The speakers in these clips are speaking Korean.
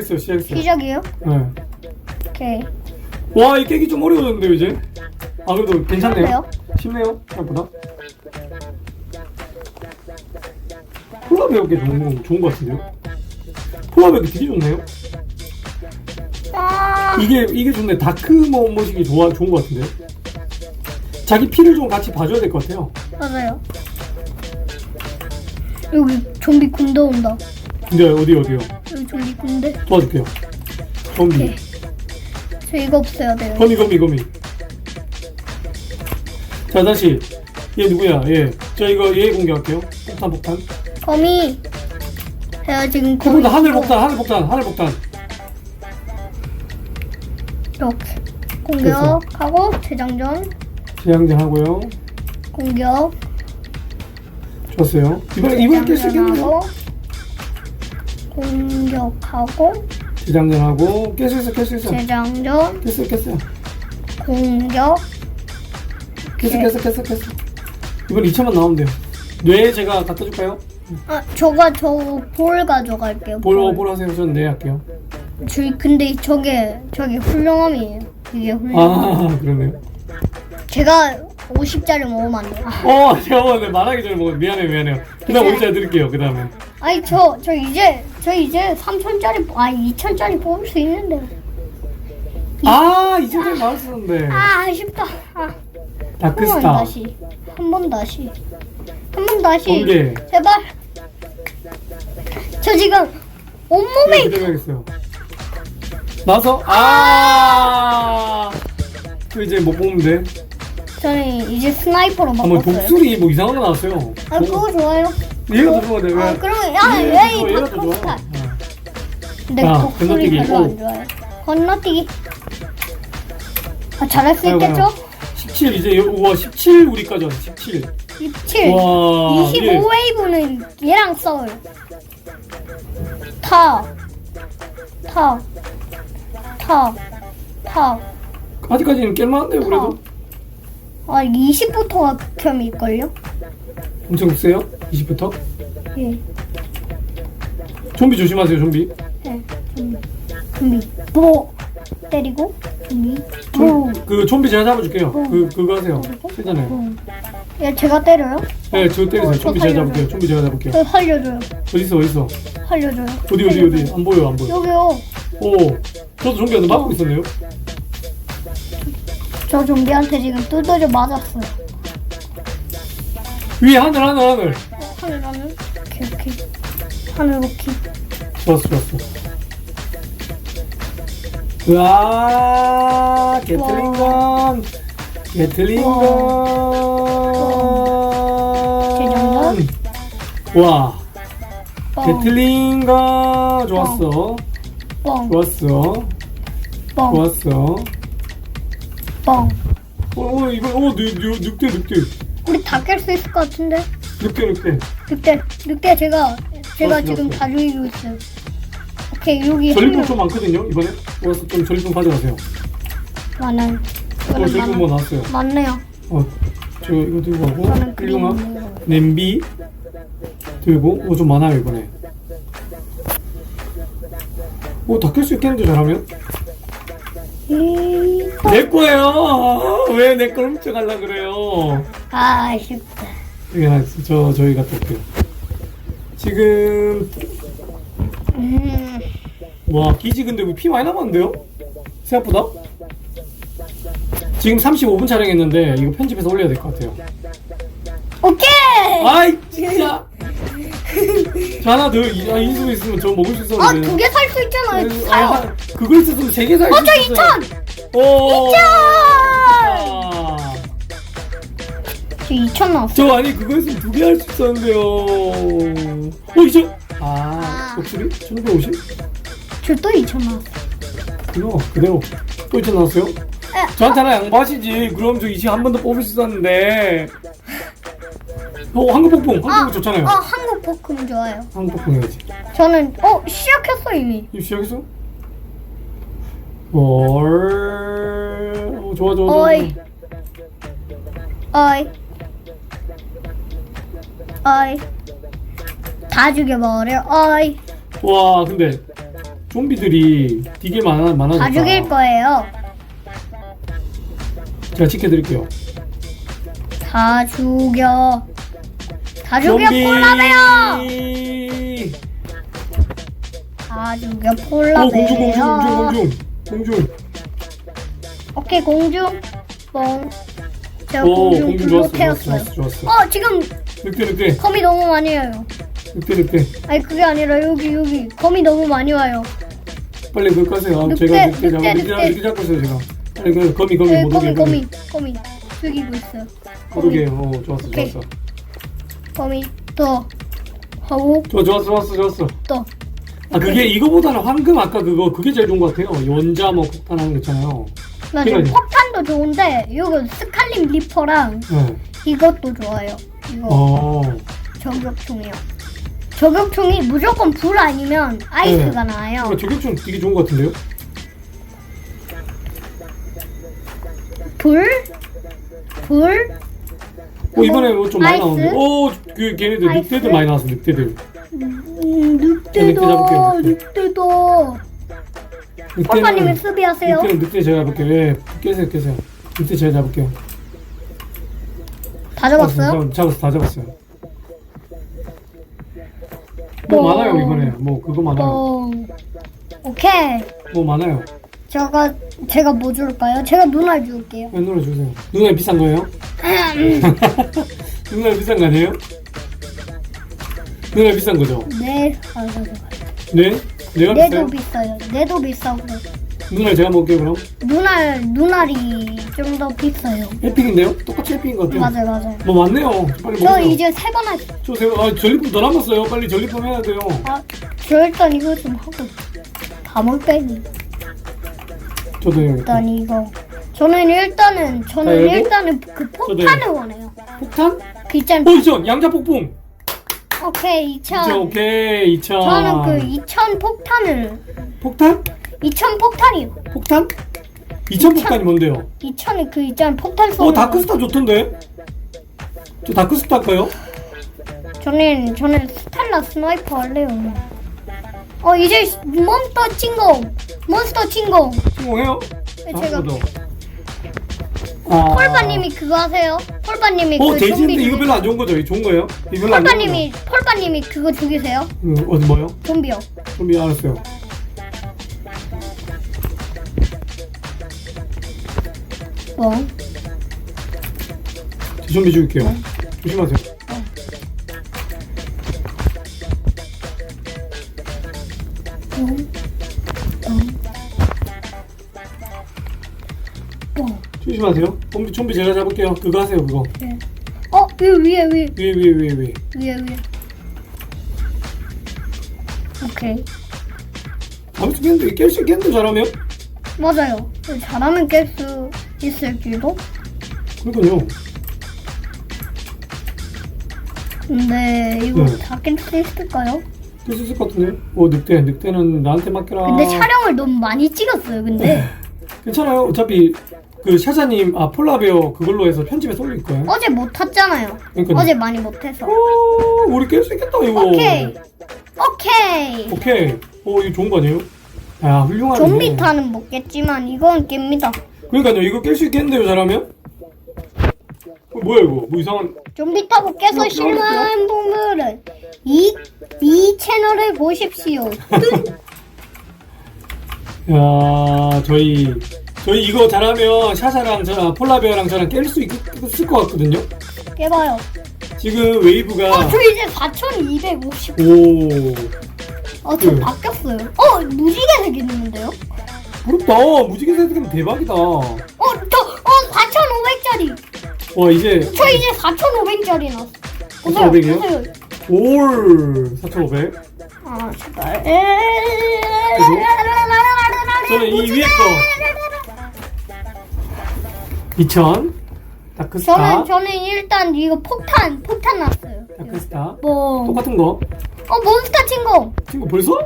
시작했어요, 시작했어요. 시작이에요? 네. 오케이. 와, 이 깨기 좀 어려워졌는데요, 이제? 아, 그래도 괜찮네요. 그래요? 쉽네요, 생각보다. 폴라 배우기 거- 좋은 것 같은데요? 폴라 배우기 되게 좋네요? 아, 이게, 이게 좋네. 다크 뭐, 모식이 좋아, 좋은 것 같은데요? 자기 피를 좀 같이 봐줘야 될 것 같아요. 맞아요. 여기 좀비 군대 온다. 근데 어디, 어디요? 군대. 도와줄게요. 좀비. 오케이. 저 이거 없애야 돼요. 거미, 거미, 거미. 자, 다시. 얘 누구야? 얘. 저 이거 얘 공개할게요. 폭탄, 폭탄. 거미. 제가 지금 거미. 그분도 하늘 폭탄, 하늘 폭탄, 하늘 폭탄. 이렇게. 공격하고 재장전. 재양전 하고요. 공격. 좋았어요. 이번에, 이번에 깰수 있겠는데? 재장전하고, 공격하고 재장전 하고, 깰 수 있어, 깰 수 있어. 재장전 깼어요, 깼어요. 공격 깼어, 깼어, 깼어, 깼어. 이번 2천만 나오면 돼요. 뇌 제가 갖다 줄까요? 아 저가 저 볼 가져갈게요 볼, 어, 볼 하세요. 저는 뇌 할게요. 저 근데 저게 저게 훌륭함이에요 이게 훌륭함 아, 그러네요. 제가 50짜리 먹으면 안 돼요 아, 어, 제가 오늘 말하기 전에 먹어. 미안해요, 미안해요. 그 다음 오자 드릴게요, 그 다음에. 아니 저 저 이제 저 이제 3천짜리 아니 2천짜리 뽑을 수 있는데 아, 이 전에 나왔었는데. 아 아쉽다 아, 한번 다크스타. 다시 한 번 다시 한 번 다시 번개. 제발 저 지금 네, 온몸에 기다려야겠어요. 나서, 아! 또 이제 못 보면 돼. 저는 이제 스나이퍼로 아, 뭐, 바꿨어요 독수리 뭐 이상한 거 나왔어요. 아 그거 좋아요 얘가 더 돼, 왜? 아 그러면 야 얘, 왜이 이거 얘가 더 좋아. 닭통살 어. 근데 자, 독수리 건너뛰기. 별로 오. 안 좋아해 건너뛰기 아 잘할 수 아이고, 있겠죠? 17 이제 여- 우와 17 우리까지 왔어 17 27 와 25웨이브는 얘랑 싸워요 타 타, 타, 타. 아직까지는 깰만한데요 그래도 아, 20부터가 극혐일걸요? 엄청 세요 20부터 예, 좀비 조심하세요 좀비 예. 좀비. 좀비. 뭐? 때리고, 좀비. 좀, 뭐? 그 좀비 제가 잡아줄게요 어. 그, 그거 하세요? 세잖아요 뭐. 야, 제가 때려요? 네 저 때리세요 어, 좀비 저 제가. 잡을게요 좀비 제가 잡을게요 저 살려줘요. 어딨어 어딨어 살려줘요. 어디 어디 어디 안 보여 안 보여 여기요. 오 저도 좀비한테 맞고 있었네요 저 좀비한테 지금 뜯어져 맞았어요. 위에 하늘 하늘 하늘 어, 하늘, 하늘. 오케이. 하늘, 오케이. 좋았어 좋았어. 으아 게틀링건 게틀링건? 와 뻥, 게틀링건 좋았어. 뻥, 좋았어. 뻥, 좋았어. 뻥. 어, 어 이거 어 늑, 늑, 늑대 늑대. 우리 다 깰 수 있을 것 같은데? 늑대 늑대 늑대, 늑대 제가, 제가 좋았어, 지금 좋았어. 다 죽이고 있어요. 오케이, 여기 한 전리품 명좀 많거든요 이번에. 와서 좀 전리품 가져가세요. 많아요. 어 이거는 전리품 뭐 나왔어요? 많네요. 어저 이거 들고 가고 저는 그림 훌륭함 있는 거. 냄비 들고 오좀 많아요 이번에. 오다 깰수 있겠는데 잘하면? 이- 내 거예요. 왜 내 걸 훔쳐갈라 그래요? 아, 아쉽 다. 그냥 저 저희 갔다 올게요 지금 음, 와 기지 근데 왜피 많이 남았는데요? 생각보다 지금 35분 촬영했는데 이거 편집해서 올려야 될 것 같아요 오케이! 아이 진짜 저 하나 더 이- 아, 인수가 있으면 저 먹을 수 있었는데 아, 두개 살 수 있잖아요. 아니, 사요. 한- 그거 있었으면 세개 살 수 어, 저 있었어요 2천! 오 2천! 아, 저 2천 나왔어. 저 아니 그거 있으면 두 개 할 수 있었는데요 어 이천 아 아. 독수리? 1550? 저또 2천 나왔어. 그거 그대로 또 이천 나왔어요? 에, 저한테 하나 양보하시지. 그럼 저 이시 한번 더 뽑을 수 있었는데. 어, 한국 폭풍. 한국 아, 폭풍 좋잖아요. 어, 한국 볶음 좋아요. 한국 폭풍 해야지. 저는, 어, 시작했어, 이미. 이거 시작했어? 월. 어, 좋아, 좋아, 좋아. 어이. 어이. 어이. 다 죽여버려, 어이. 와, 근데 좀비들이 되게 많아 많아졌다. 다 죽일 거예요. 제가 지켜드릴게요. 다 죽여. 다 죽여 좀비. 폴라베어. 다 죽여 오 공중 공중 공중. 공중 공중. 오케이 공중. 뻥. 제가 오 공중 공중 불로 좋았어 태웠어요. 좋았어. 좋았어. 어 지금 늑대 늑대 거미 너무 많이 와요. 늑대 늑대. 아니 그게 아니라 여기 여기 거미 너무 많이 와요. 빨리 그거 까세요. 아, 늑대, 제가 늑대 잡아 늑대, 늑대 늑대. 늑대 잡고 있어요 제가. 빨리 그 거미 거미 네, 못 거미 오게 거미 거미 죽이고 있어요. 모르게. 오 좋았어 오케이. 좋았어. 거미 또 하고 좋아 좋았어 좋았어 좋았어. 또 아 그게 이거보다는 황금 아까 그거 그게 제일 좋은 것 같아요. 연자 뭐 폭탄 하는 거 있잖아요. 이거요. 폭탄도 좋은데 이거 스칼림 리퍼랑 네. 이것도 좋아요. 이거 어. 저격총이요. 저격총이 무조건 불 아니면 아이스가 나와요. 그러니까 저격총 되게 좋은 것 같은데요? 불, 불, 어 이번에 뭐 좀 많이 아이스? 나오는데. 오 그 걔네들 아이스? 늑대들 많이 나왔어 늑대들. 음, 늑대 늑대도, 잡을게요, 늑대. 늑대도. 폴파님이 수비하세요. 늑대는 늑대 제가 잡을게요. 예, 깨세요 깨세요. 늑대 제가 잡을게요. 다 잡았어요? 잡았어, 잡았어 다 잡았어요. 뭐 어. 많아요 이번에 뭐 그거 많아요. 어, 오케이. 뭐 많아요. 제가 제가 뭐 줄까요? 제가 누나 줄게요. 네, 누나 주세요. 누나 비싼 거예요? 누나 비싼 거 아니에요? 누나 비싼 거죠? 네, 아, 맞아, 맞아. 네? 내가 내도 비싸요? 비싸요. 내도 비싸고 누나 제가 먹게요 그럼. 누나 누나리 좀더 비싸요. 에픽인데요? 똑같이 에픽인 것 같아요. 맞아요, 맞아요. 뭐 많네요. 빨리 저 먹어요. 이제 세번 했. 저 세요. 아 전리품 더 남았어요. 빨리 전리품 해야 돼요. 아, 저 일단 이거 좀 하고 다 먹겠니? 저도요. 일단 이거. 저는 일단은 저는 자, 열고? 일단은 그 폭탄을 원해요. 폭탄? 그 있잖아. 어, 2천! 양자 폭풍! 오케이 2천. 2천, 오케이, 2천. 저는 그 2천 폭탄을 폭탄? 2천 폭탄이요. 폭탄? 2천 폭탄이 뭔데요? 2천이 그 있잖아 폭탄 쏘는. 어, 다크스타 좋던데? 저 다크스타 할까요? 저는 저는 스텔라 스나이퍼 할래요. 어 이제 몬스터 친공 몬스터 친공. 성공해요? 네, 아, 제가 저도. 아. 폴바님이 그거 하세요. 폴바님이 어, 그 돼지인데 좀비 이거 별로 안 좋은 거죠? 이거 좋은 거예요? 이거 별로 안 좋은 폴바님이 폴바님이 그거 죽이세요. 음, 어디 뭐요? 좀비요. 좀비 알았어요. 뭐? 제 좀비 죽일게요. 조심하세요. 뭐? 조심하세요. 좀비, 좀비 제가 잡을게요. 그거 하세요, 그거. 네. 어 위에 위에 위에 위에, 위에, 위에, 위에. 위에 위에. 오케이 아무튼 깼는데, 깰수 있겠는데, 잘하면? 맞아요. 잘하면 깰 수 있을지도. 그러니까요. 근데 이거 네. 다깰수 있을까요? 깰수 있을 것 같은데? 오, 늑대. 늑대는 나한테 맡겨라. 근데 촬영을 너무 많이 찍었어요. 근데 괜찮아요. 어차피, 그, 샤샤님, 아, 폴라베어 그걸로 해서 편집에 쏠릴 거예요. 어제 못 탔잖아요. 그러니까요. 어제 많이 못 해서. 오, 우리 깰 수 있겠다, 이거. 오케이. 오케이. 오케이. 오, 이거 좋은 거 아니에요? 야, 훌륭하네. 좀비 타는 못 깼지만 이건 깹니다. 그러니까요, 이거 깰 수 있겠는데요, 잘하면? 어, 뭐야, 이거? 뭐 이상한. 좀비 타고 깨서 어, 실망한 분들은 이, 이 채널을 보십시오. 야, 저희, 저희 이거 잘하면 샤샤랑 저랑 폴라베어랑 저랑 깰 수 있을 것 같거든요? 깨봐요. 지금 웨이브가. 어, 저 이제 4250. 오, 어, 저 네. 바뀌었어요. 어, 무지개 색 있는데요? 부럽다. 무지개 세트면 대박이다. 어, 저, 어, 4,500짜리. 와, 이제 저 이제 4,500짜리 났어. 4,500 이요? 보세요. 올 4,500. 아, 제발. 저는 이 위에 거 2,000. 다크스타. 저는 저는 일단 이거 폭탄 폭탄 났어요. 다크스타. 뭐? 똑같은 거. 어 몬스터 친공 친구 벌써?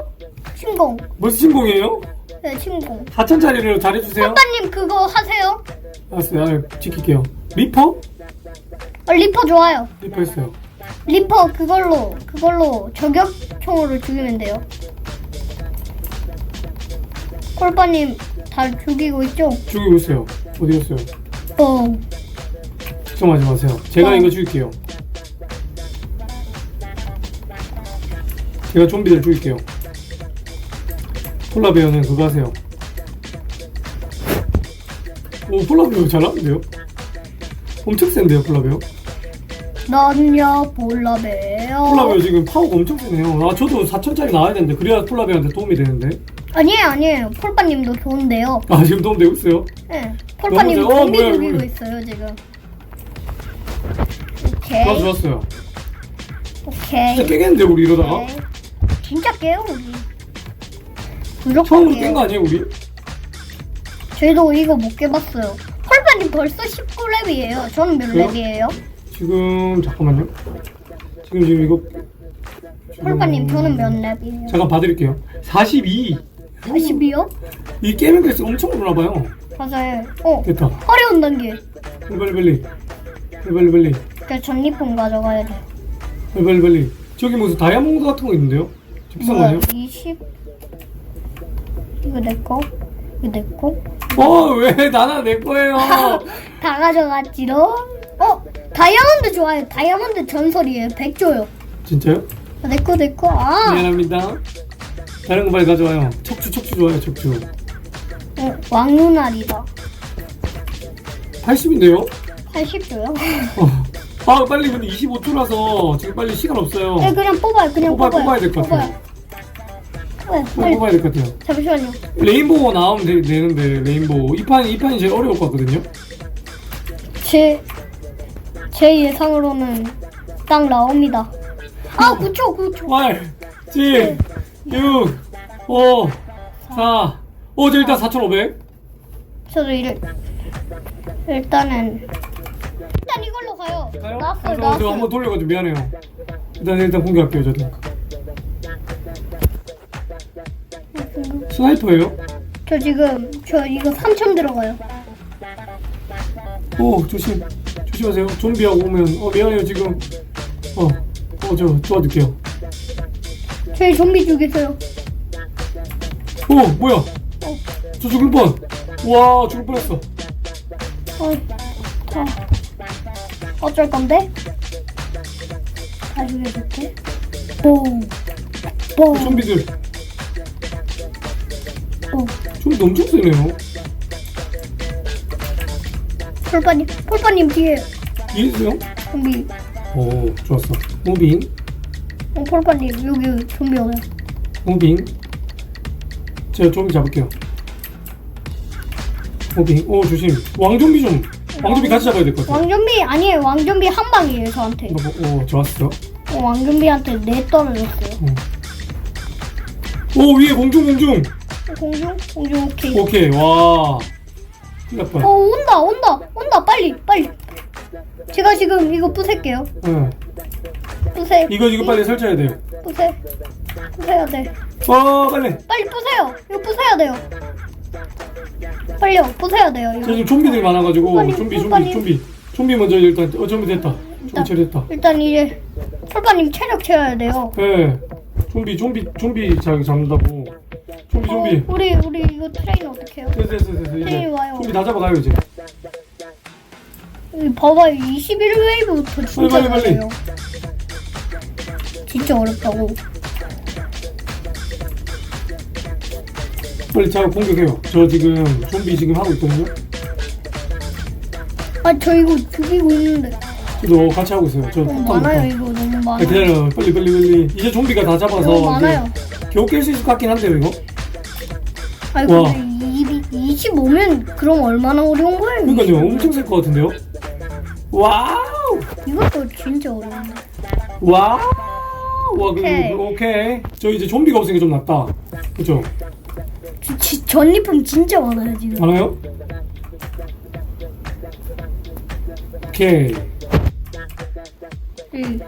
친공 벌써 신공이에요? 네 친공. 4천짜리를 잘해주세요. 오빠님 그거 하세요. 알았어요. 아, 지킬게요. 리퍼? 어, 리퍼 좋아요. 리퍼 했어요. 리퍼 그걸로 그걸로 저격총으로 죽이면 돼요. 콜바님 다 죽이고 있죠? 죽이고 있어요. 어디 갔어요? 뻥. 걱정하지 마세요. 제가 어. 이거 죽일게요. 제가 좀비들 죽일게요. 폴라베어는 그거 하세요. 오, 폴라베어 잘하는데요? 엄청 센데요, 폴라베어? 난야 볼라베요. 폴라베어 지금 파워가 엄청 세네요. 아, 저도 4천짜리 나와야 되는데, 그래야 폴라베어한테 도움이 되는데. 아니에요, 아니에요. 폴바님도 좋은데요. 아, 지금 도움되고 있어요? 네. 너무 잘- 어, 좀비 뭐야, 죽이고 뭐야. 있어요, 지금. 좋아, 오케이. 좋았어요. 오케이. 진짜 깨겠는데, 우리 이러다가? 오케이. 진짜 깨요, 우리. 처음으로 깨요. 깬거 아니에요, 우리? 저희도 이거 못 깨봤어요. 폴바님 벌써 19렙이에요. 저는 몇 그래요? 렙이에요? 지금, 잠깐만요. 지금, 지금 이거. 폴바님 저는 몇 렙이에요? 잠깐 봐드릴게요. 42. 42요? 이 깨는 게 엄청 오르나봐요. 맞아요. 어, 됐다. 어려운 단계. 빨리 빨리 빨리 빨리 그 전리품 가져가야 돼. 빨리 빨리 빨리 저기 무슨 다이아몬드 같은 거 있는데요? 저 비싼 거 아니에요? 20. 이거 내 거? 이거 내 거? 어 왜 나나 내 거예요? 다 가져갔지롱. 어, 다이아몬드 좋아요. 다이아몬드 전설이에요. 100조요. 진짜요? 내 거, 내 거. 아, 미안합니다. 다른 거 빨리 가져와요. 척추 척추 좋아요 척추. 어, 왕눈알이다. 80인데요? 80조요? 아 빨리 근데 25초라서 지금 빨리 시간 없어요. 네, 그냥 뽑아요. 그냥 뽑아- 뽑아요. 뽑아야 될 것 같아요. 빨리 빨리. 뽑아야 될 것 같아요. 잠시만요. 레인보우 나오면 되, 되는데 레인보우 이 판이 이 판이 제일 어려울 것 같거든요. 제, 제 예상으로는 딱 나옵니다. 아, 9초, 9초. 8, 7, 6, 5, 4. 오, 저 일단 4,500. 저도 이를 일단은 일단 이걸로 가요. 가요? 나왔어요, 저, 저 나왔어요. 한번 돌려가지고 미안해요. 일단 일단 공개할게요, 저도. 스나이퍼예요? 저 지금 저 이거 3천 들어가요. 오, 조심. 조심하세요. 좀비하고 오면 어 미안해요 지금. 어, 어저 도와줄게요. 저희 좀비 죽이세요. 오, 뭐야? 저 죽을 뻔. 와, 죽을 뻔했어. 어, 다 어쩔 건데? 다 죽여줄게. 뽕, 뽕, 좀비들. 뽕. 좀비 엄청 세네요. 폴파님, 폴파님 뒤에 이해했어요? 좀비. 오, 좋았어. 무빙, 어, 폴파님 여기 좀비 오네. 무빙. 제가 좀비 잡을게요. 무빙. 오, 조심. 왕좀비 좀. 왕좀비 같이 잡아야 될 것 같아. 왕좀비 아니에요. 왕좀비 한 방이에요 저한테. 오, 좋았어. 어, 왕좀비한테 네 떨어졌어요. 오, 위에 공중, 공중. 공중, 공중 오케이. 오케이, 와. 큰일 날 뻔. 어 온다 온다 온다 빨리 빨리 제가 지금 이거 부술게요 응. 부세 이거, 이거 빨리 설치해야 돼요. 부세 부세야 돼 어, 빨리. 빨리 부세요 이거 부세야 돼요 빨리요 부세야 돼요 저 이거 지금 좀비들이 많아가지고 빨리, 좀비 좀비 빨리. 좀비 좀비 먼저 일단 어 좀비 됐다 일단. 좀비 처리됐다 일단 이제 솔바님 체력 채워야 돼요 예 좀비 좀비 좀비 자 잡는다고 좀비 좀비. 어, 우리 우리 이거 트레인 어떻게 해요? 됐어 됐어 됐어 이제 와요. 좀비 다 잡아가요 이제. 여기 봐봐요. 21웨이브부터 진짜 빨리, 빨리, 빨리. 어려워요. 진짜 어렵다고. 빨리 자 공격해요. 저 지금 좀비 지금 하고 있거든요. 아 저 이거 죽이고 있는데. 저도 같이 하고 있어요. 저 너무 많아요 폭탄. 이거 너무 아, 많아요. 기다려 빨리 빨리 빨리. 이제 좀비가 다 잡아서 너무 많아요. 겨우 깰 수 있을 것 같긴 한데요 이거 아니 와. 근데 25면 그럼 얼마나 어려운 거예요? 그러니까요 엄청 셀 것 같은데요 와우 이것도 진짜 어려운데. 와우 와 오케이. 그, 오케이 저 이제 좀비가 없으니까 좀 낫다 그죠 지, 지, 전리품 진짜 많아요 지금. 알아요? 오케이 이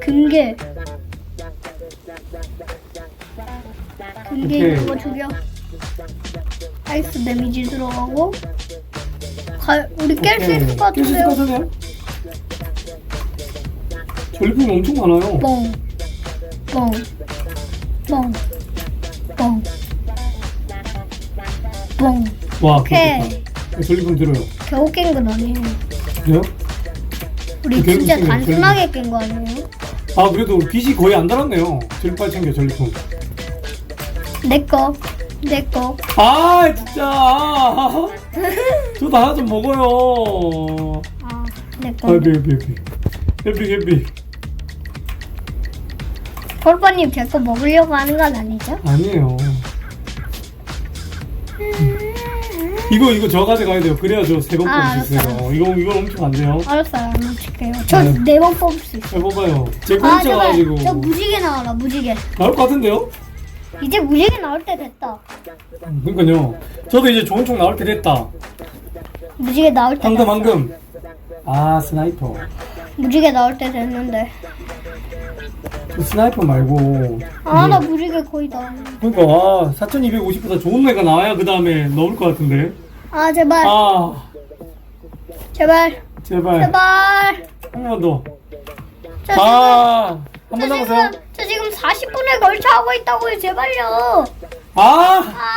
금괴. 금괴 오케이. 이거 죽여. 아이스 데미지 들어가고. 가, 우리 깰 수 있을 것 깰수 있을 같은데요? 것 같은데요? 전리품이 엄청 많아요 뻥. 뻥. 뻥. 뻥. 뻥. 와 오케이. 그렇겠다 전리품 들어요 겨우 깬 건 아니에요. 그래요? 우리 겨우 진짜 단순하게 깬 거 아니에요? 아 그래도 빛이 거의 안 달았네요 전리빨 챙겨 전리품 내 거. 내 거. 아 진짜 아, 저도 하나 좀 먹어요 아, 내 거. 아 해피 해피 해피 해피 해피 폴빠님 제거 먹으려고 하는 건 아니죠? 아니에요 이거 이거 저 가져가야 돼요 그래야 저 세 번 아, 뽑을 수 있어요 이거 이거 엄청 안 돼요 알았어요. 안 놓칠게요. 저 네. 네 번 뽑을 수 있어요. 해봐봐요 제 아, 공짜 제발. 가지고 저 무지개 나와라, 무지개. 나올 것 같은데요? 이제 무지개 나올 때 됐다. 그러니까요 저도 이제 좋은 총 나올 때 됐다 무지개 나올 때 방금 됐어. 방금 아 스나이퍼 무지개 나올 때 됐는데. 저 스나이퍼 말고 아, 음. 나 무지개 거의 다. 그러니까 아 4250보다 좋은 애가 나와야 그 다음에 넣을 것 같은데 아, 제발. 아 제발. 제발 제발. 한 번만 더저 아, 한 지금, 번저 남았어요? 지금, 저 지금 40분에 걸쳐 하고 있다고요, 제발요. 아! 아,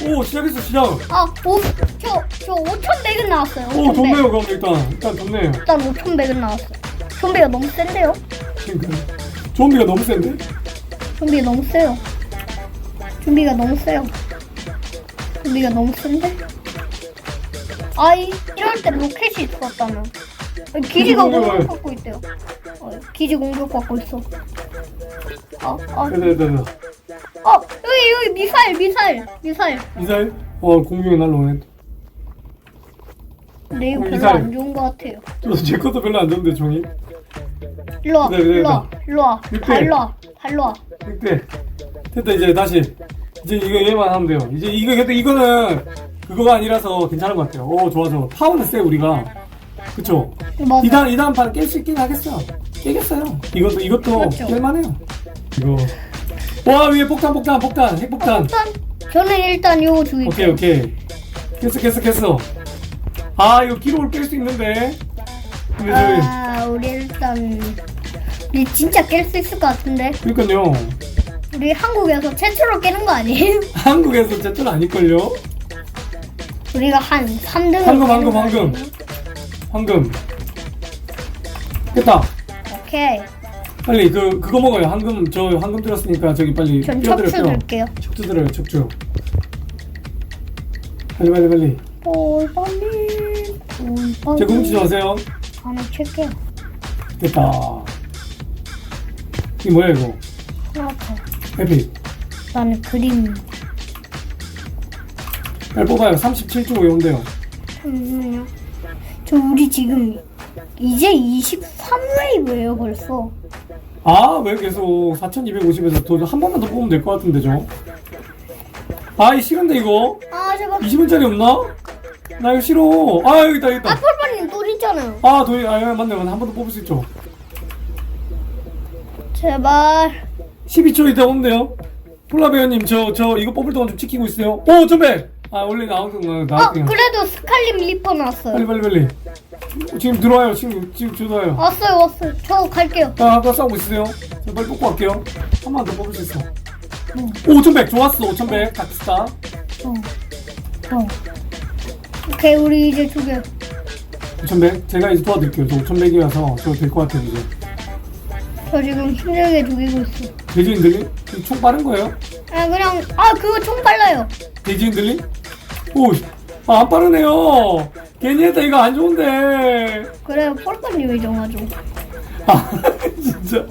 제발요. 오, 시작했어, 시작! 아, 오, 저, 저 5,100은 나왔어요. 오, 5,100. 좋네요, 그럼 일단. 일단 좋네요. 일단 5,100은 나왔어요. 좀비가 너무 센데요? 그러니까. 좀비가 너무 센데? 좀비가 너무 세요. 좀비가 너무 세요. 좀비가 너무 센데? 아이, 이럴 때 로켓이 있었다면. 어, 기지가. 공격받고 있대요. 어, 기지 공격받고 있어. 어, 어, 됐다, 됐다, 됐다. 어, 여기, 여기 미사일, 미사일, 미사일. 미사일? 어, 공중에 날라오네. 근데 이거 어, 별로 미사일. 안 좋은 것 같아요. 저도 제 것도 별로 안 좋은데, 종이. 일로 와, 네, 네, 일로 와, 네. 일로 와, 이때. 다 일로 와, 다 일로 와. 됐대. 됐다, 이제 다시. 이제 이거 얘만 하면 돼요. 이제 이거, 이거는 그거가 아니라서 괜찮은 것 같아요. 오, 좋아, 좋아. 파워는 세, 우리가. 그쵸? 맞아. 2단, 2단 판깰 수 있긴 하겠어요. 깨겠어요. 이것도, 이것도 그렇죠. 깰만해요. 이거. 와, 위에 폭탄, 폭탄, 폭탄, 핵폭탄. 일단, 저는 일단 요거 죽일게요. 오케이, 오케이. 깼어, 깼어, 깼어. 아, 이거 기록을 깰 수 있는데. 근데 아, 우리 일단 우리 진짜 깰 수 있을 것 같은데 그니까요. 우리 한국에서 최초로 깨는 거 아니에요? 한국에서 제철 아닐걸요? 우리가 한 3등을 황금, 황금, 황금. 황금. 깼다. 오케이 빨리, 그, 그거 먹어요. 황금, 저 황금 들었으니까 저기 빨리. 전 뼈 척추 들어요, 뼈. 들게요 척추 들어요, 척추. 빨리, 빨리, 빨리. 볼빨리 볼빨리 제좀 하세요. 하나 칠게요 됐다. 이게 뭐야, 이거? 하나 더 해피. 나는 그림 빨리 뽑아요. 37.5에 온대요. 잠시만요 저 우리 지금 이제 23웨이브예요 벌써 아, 왜 계속 4250에서 더한 번만 더 뽑으면 될 것 같은데, 저? 아, 이 싫은데, 이거? 아 제발 20원짜리 없나? 나 이거 싫어. 아, 여기 있다, 여기 아 있다. 폴빨님 돈 있잖아요 아, 돈이, 아, 맞네, 맞네. 한 번 더 뽑을 수 있죠. 제발 12초 있다 온대요. 폴라베어님, 저, 저, 이거 뽑을 동안 좀 지키고 있어요. 오, 전배! 아, 원래 나왔던 거, 어 나왔던 거. 그래도 스칼림 리퍼 나왔어요 빨리, 빨리, 빨리. 지금 들어와요. 지금, 지금 들어와요. 왔어요 왔어요 저 갈게요 아, 아까 싸우고 있으세요. 저 빨리 뽑고 갈게요. 한 번 더 뽑을 수 있어. 5,100 좋았어. 5,100 닥스타. 어. 어. 오케이 우리 이제 두 개 5,100 제가 이제 도와드릴게요. 저 5,100이라서 저될것 같아요 이제. 저 지금 힘들게 죽이고 있어 돼지 흔들림? 이총 빠른 거예요? 아 그냥 아 그거 총 빨라요 흔들림? 오, 아, 안 빠르네요. 괜히 했다 이거 안 좋은데. 그래요 폴파님이 정하죠 아, 진짜.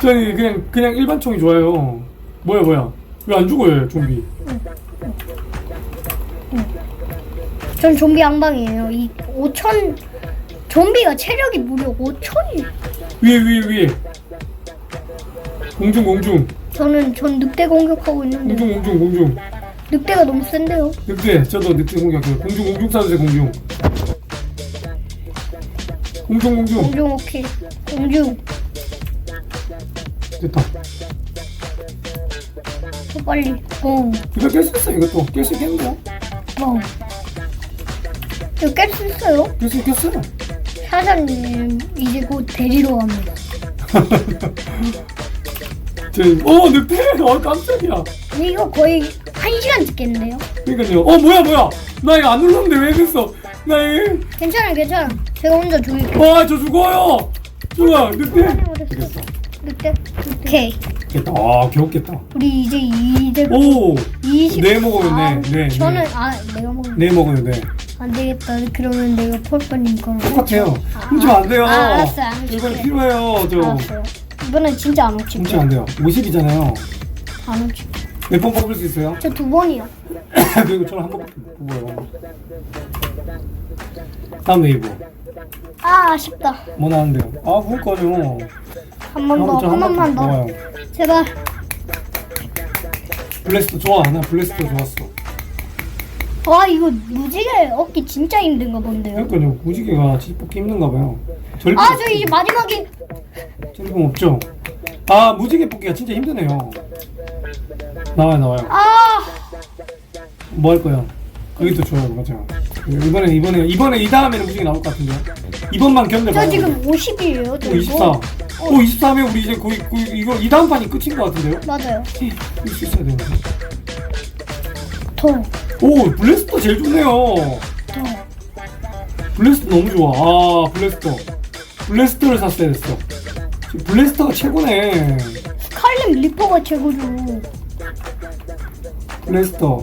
저는 그냥 그냥 일반 총이 좋아요. 뭐야 뭐야? 왜 안 죽어요 좀비? 전 좀비 양방이에요 이 5천 좀비가 체력이 무려 5천이 위에 위에 위에. 공중 공중 저는 전 늑대 공격하고 있는데 공중 공중 공중. 늑대가 너무 센데요 늑대 저도 늑대 공격해요. 공중 공중 쏴주세요 공중. 공중 공중 공중 오케이 공중 됐다. 더 빨리 뻥 이거 깰 수 있어 이것도 깰 수 있겠는데요? 뻥 이거 깰 수 있어요 깰 수 있겠어요. 사장님 이제 곧 데리러 갑니다 저, 어, 늑대! 어, 깜짝이야. 근데 이거 거의 한 시간 찍겠는데요? 그니까요. 어, 뭐야, 뭐야! 나 이거 안 눌렀는데 왜 그랬어? 나 이거. 괜찮아, 괜찮아. 제가 혼자 죽일게요. 와, 저 죽어요! 좋아, 늑대! 되겠어. 늑대. 오케이. 됐다. 아, 겨웠겠다. 우리 이제 이제 오! 20. 네 먹으면 네, 네, 저는 네. 아 내가 먹으면 네 먹으면 돼. 안 되겠다. 그러면 내가 폴퍼님 거로. 똑같아요. 훔치면 안 돼요. 아, 알았어요. 안 훔칠게요. 필요해요, 저. 알았어요. 이번엔 진짜 안 훔치면 훔칠게요. 안 돼요. 50이잖아요. 안 훔칠. 몇번 뽑을 수 있어요? 저 두 번이요. 그리고 저는 한못 뽑아요. 다음 웨이브. 아 아쉽다. 뭐 나는데요? 아, 그니까요. 한 번 더, 한 번만 더. 모아요. 제발. 블래스터 좋아. 나 블래스터 좋았어. 와 이거 무지개 얻기 진짜 힘든가 본데요. 그러니까요. 무지개가 진짜 뽑기 힘든가 봐요. 절대 아 저 이제 마지막에 절금 없죠? 아, 무지개 뽑기가 진짜 힘드네요. 나와요, 나와요. 아 뭐 할 거야? 그게 더 좋아요, 맞아요. 이번에, 이번에, 이번에 이 다음에는 무지개 나올 것 같은데요? 이번만 견뎌봐요. 저 지금 50이에요. 오, 저 24. 이거. 오, 24면 우리 이제 거의, 거의 이거 이 다음 판이 끝인 것 같은데요? 맞아요. 이길 수 있어야 되는데. 더 오, 블래스터 제일 좋네요. 더. 블래스터 너무 좋아. 아, 블래스터. 블래스터를 샀어야 됐어. 지금 블래스터가 최고네. 스칼렛 리퍼가 최고죠. 블래스터.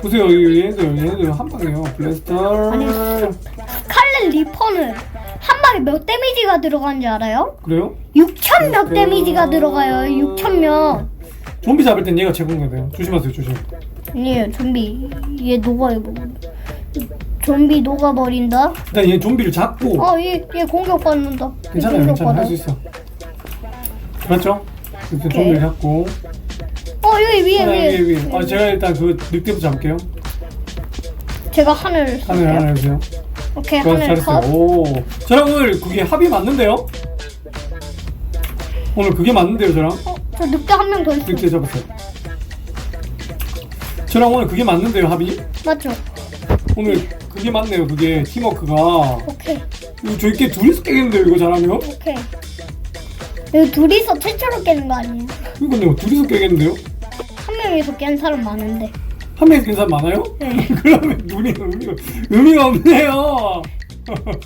보세요, 이 얘네들, 얘네들 한 방이에요. 블래스터. 아니, 스칼렛 리퍼는 한 방에 몇 데미지가 들어가는지 알아요? 그래요? 6천 몇 데미지가 들어가요. 6천 몇. 좀비 잡을 땐 얘가 최고인 거예요. 조심하세요, 조심. 아니에요, 좀비. 얘 녹아요, 뭐. 좀비 녹아버린다. 일단 얘 좀비를 잡고. 어, 얘, 얘 공격받는다. 얘 괜찮아요, 괜찮아. 할 공격받아. 수 있어. 맞죠? 일단 오케이. 좀비를 잡고. 어, 여기 위에, 하나 위에. 위에 위에. 아, 제가 일단 그 늑대부터 잡을게요. 제가 하늘 하늘. 하나 해주세요. 오케이, 좋아, 하늘 잘했어요. 컷. 오, 저랑 오늘 그게 합이 맞는데요? 오늘 그게 맞는데요, 저랑? 어, 저 늑대 한 명 더 있어. 늑대 잡았어요. 저랑 오늘 그게 맞는데요, 합이? 맞죠? 오늘 그게 맞네요, 그게 팀워크가. 오케이, 이거 저희끼리 둘이서 깨겠는데요, 이거 잘하면? 오케이. 여기 둘이서 최초로 깨는 거 아니에요? 이거요, 둘이서 깨겠는데요? 한 명이서 깬 사람 많은데. 한 명이서 깬 사람 많아요? 네. 그러면 눈이 의미가, 의미가 없네요.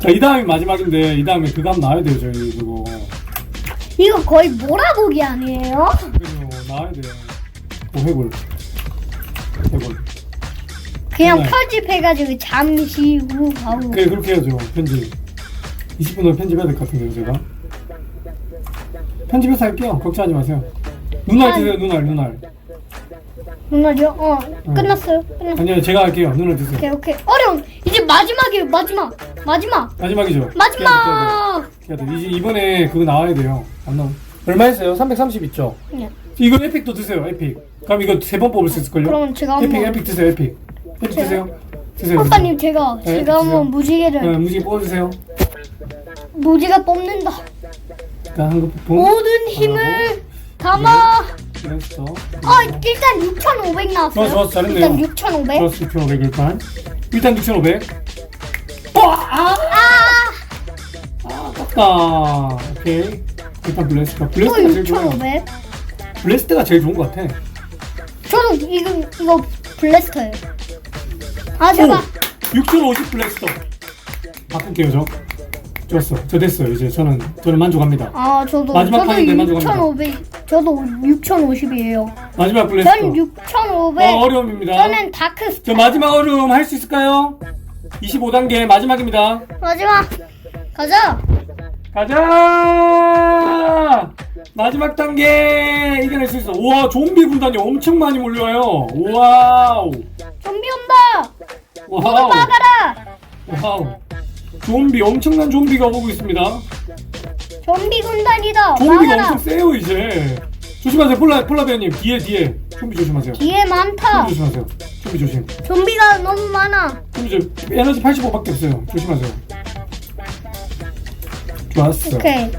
자, 이 다음이 마지막인데, 이 다음에 그거 한번 나와야 돼요, 저희 그거. 이거 거의 몰아보기 아니에요? 그래요, 나와야 돼요. 오, 해골. 해골. 그냥 네. 편집해가지고 잠시 후 하고. 그래, 그렇게 해야죠, 편집. 20분 후에 편집해야 될 것 같은데요, 제가. 편집해서 할게요. 걱정하지 마세요. 눈알 아니. 드세요, 눈알, 눈알. 누나죠? 어, 끝났어요. 끝났어요. 아니요, 제가 할게요. 눈알 드세요. 오케이, 오케이. 어려운. 이제 마지막이에요, 마지막. 마지막. 마지막이죠? 마지막. 돼, 돼. 이제 이번에 그거 나와야 돼요. 안 나오. 얼마 했어요? 330 있죠? 네. 이거 에픽도 드세요, 에픽. 그럼 이거 세 번 뽑을 수 있을걸요? 그럼 제가 에픽, 한번. 에픽 드세요, 에픽. 에픽 드세요. 드세요. 오빠님 제가 네, 제가 한번 주세요. 무지개를 네, 무지개 뽑아주세요. 무지개 뽑는다. 한거 뽑고. 모든 힘을 담아. 그랬어. 아 일단 6,500 나왔어요. 좋아, 좋아, 잘했네요. 일단 6,500. 플러스 6,500 일단. 일단 6,500. 와! 아! 아, 아, 아깝다. 오케이. 일단 블레스터. 또 블레스트가 제일 좋아요. 6,500. 블레스트가 제일 좋은 것 같아. 저도 이거 이거 블래스터예요. 아 제가 6,050 블레스터. 바꿀게요, 저. 좋았어. 저 됐어요. 이제 저는, 저는 만족합니다. 아 저도 마지막 저도 판인데 만족합니다. 6,500. 저도 6,050이에요. 마지막 블레스터. 전 6,500. 어, 어려움입니다. 저는 다크 저 마지막 어려움 할 수 있을까요? 25단계 마지막입니다. 마지막 가자. 가자! 마지막 단계 이겨낼 수 있어. 우와, 좀비 군단이 엄청 많이 몰려와요. 와우. 좀비 온다. 모두 와우. 막아라. 와우. 좀비, 엄청난 좀비가 오고 있습니다. 좀비 군단이다. 좀비가 막아라. 엄청 세요, 이제. 조심하세요, 폴라, 폴라베어님. 뒤에, 뒤에. 좀비 조심하세요. 뒤에 많다. 좀비 조심하세요. 좀비 조심. 좀비가 너무 많아. 좀비 저 에너지 85밖에 없어요. 조심하세요. 좋았어. 오케이.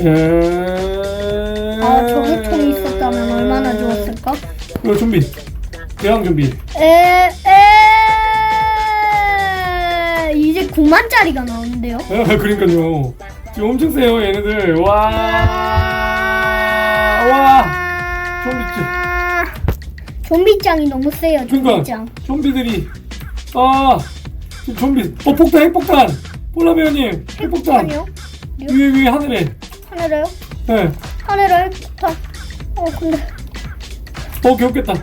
에... 아 저기 총 있었다면 얼마나 좋았을까? 어, 좀비. 대왕 좀비. 에, 에, 이제 9만짜리가 나오는데요. 아, 그러니까요. 지금 엄청 세요 얘네들 와. 와. 좀비 좀비짱이 너무 세요. 그러니까 좀비짱. 좀비들이 아 지금 좀비 어 폭탄 핵폭탄 폴라 배우님 핵폭탄 아니요. 위에 위에 하늘에 하늘에요? 네. 하늘에 폭탄. 어 근데 어 개웃겠다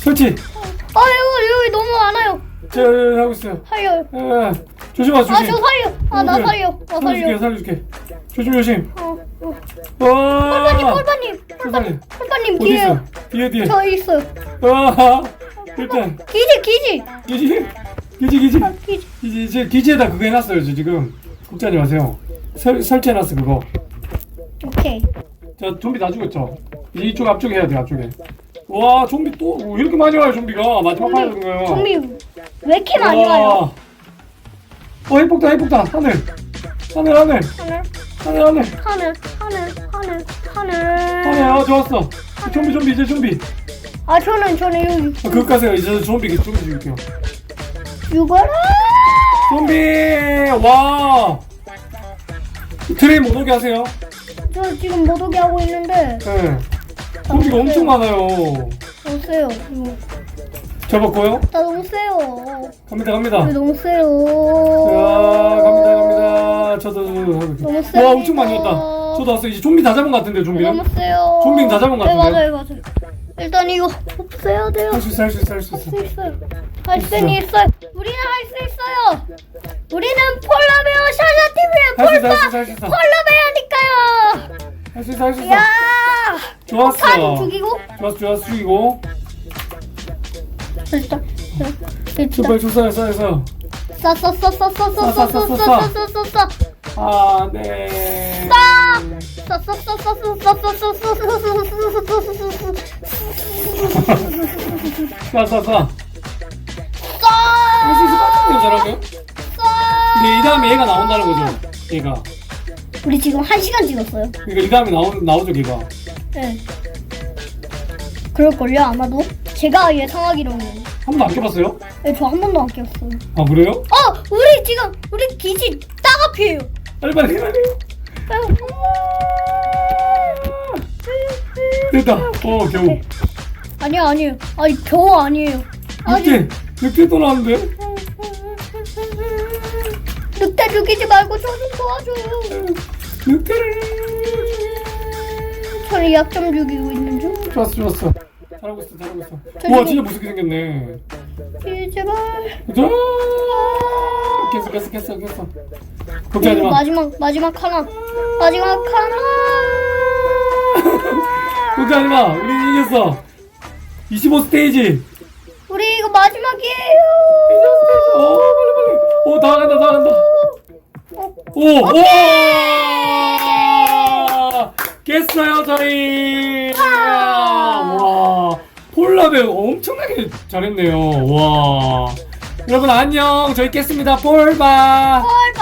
설치 아 이거 여기 너무 많아요. 제가 하고 있어요 살려. 예. 조심하세요 아 조심 저 살려. 아 나 살려. 나 살려줄게 살려. 살려줄게 조심 조심 어, 어. 와 폴바님 폴바님 세상에. 폴바님 어디 뒤에 있어 뒤에 뒤에 저 있어요. 와 일단 기지 기지. 기지 기지 기지 아, 기지. 기지 이제 기지에다 그거 해놨어요 저 지금 걱정하지 마세요 설, 설치해놨어 그거 오케이. 자 좀비 다 이제 이쪽 앞쪽에 해야 돼 앞쪽에 와 좀비 또 왜 이렇게 많이 와요 좀비가? 마지막 판에 좀비 거예요. 좀비 왜 이렇게 많이 와요? 어 핵폭탄 핵폭탄. 하늘. 하늘 하늘. 하늘? 하늘 하늘. 하늘 하늘 하늘 하늘. 하늘. 아 좋았어. 좀비 좀비 이제 좀비. 아 저는 저는 여기 아, 그거 가세요. 이제 좀비 좀비 죽일게요. 죽어라. 좀비! 와! 트레인 못 오게 하세요. 저 지금 못 오게 하고 있는데 네 좀비가 엄청 많아요 너무 세요. 이거 잡았고요 나 너무 세요. 갑니다 갑니다 너무 세요. 자 갑니다 갑니다 저도 너무 와 셉니다. 엄청 많이 왔다 저도 왔어 이제 좀비 다 잡은 것 같은데 좀비는 너무 세요. 좀비는 다 잡은 것 네 같은데? 맞아요 맞아요. 일단 이거 없애야 돼요. 할 수 있어 할 수 있어 할수할 있어 수 있어요. 할 수는 있어요. 우리는 할 수 있어요. 우리는 폴라베어 샤샤TV의 할 수 있어 폴라 할 수 있어 할 수 있어 폴라베어니까요. 할 수 있어 할 수 있어 야. 좋았어 폭탄 죽이고 좋았어 좋았어 죽이고 일단 일단 출발 출사해서 싸싸싸싸싸싸싸싸싸싸싸싸 아 네 싸싸싸 할 수 있을 것 같은데요 저라면 근데 이 다음에 얘가 나온다는 거죠 얘가 우리 지금 한 시간 찍었어요. 그러니까 이 다음에 나오, 나오죠 얘가 네. 그럴걸요 아마도. 제가 예상하기로는. 한 번도 안 껴봤어요? 네, 저 한 번도 안 꼈어요. 아 그래요? 어, 우리 지금 우리 기지 딱 앞이에요. 빨리 빨리 빨리 됐다 어 겨우 아니요 아니에요. 아니 겨우 아니에요. 아니 늑대 늑대 또 나왔는데 늑대 죽이지 말고 저 좀 도와줘요. 저는 약좀 죽이고 있는 중. 좋았어 좋았어. 잘하고 있어 잘하고 있어. 저 우와 진짜 무섭게 생겼네. 이 제발. 자! 깼어 깼어 깼어 깼어. 걱정하지 그리고 마. 마지막 마지막 하나. 마지막 하나. 걱정하지 마. 우리 이겼어. 25 스테이지. 우리 이거 마지막이에요. 오 빨리 빨리. 오 나간다 나간다. 어, 오! 오! 깼어요 저희! 와! 폴라베 엄청나게 잘했네요. 와. 여러분 안녕. 저희 깼습니다. 폴바! 헐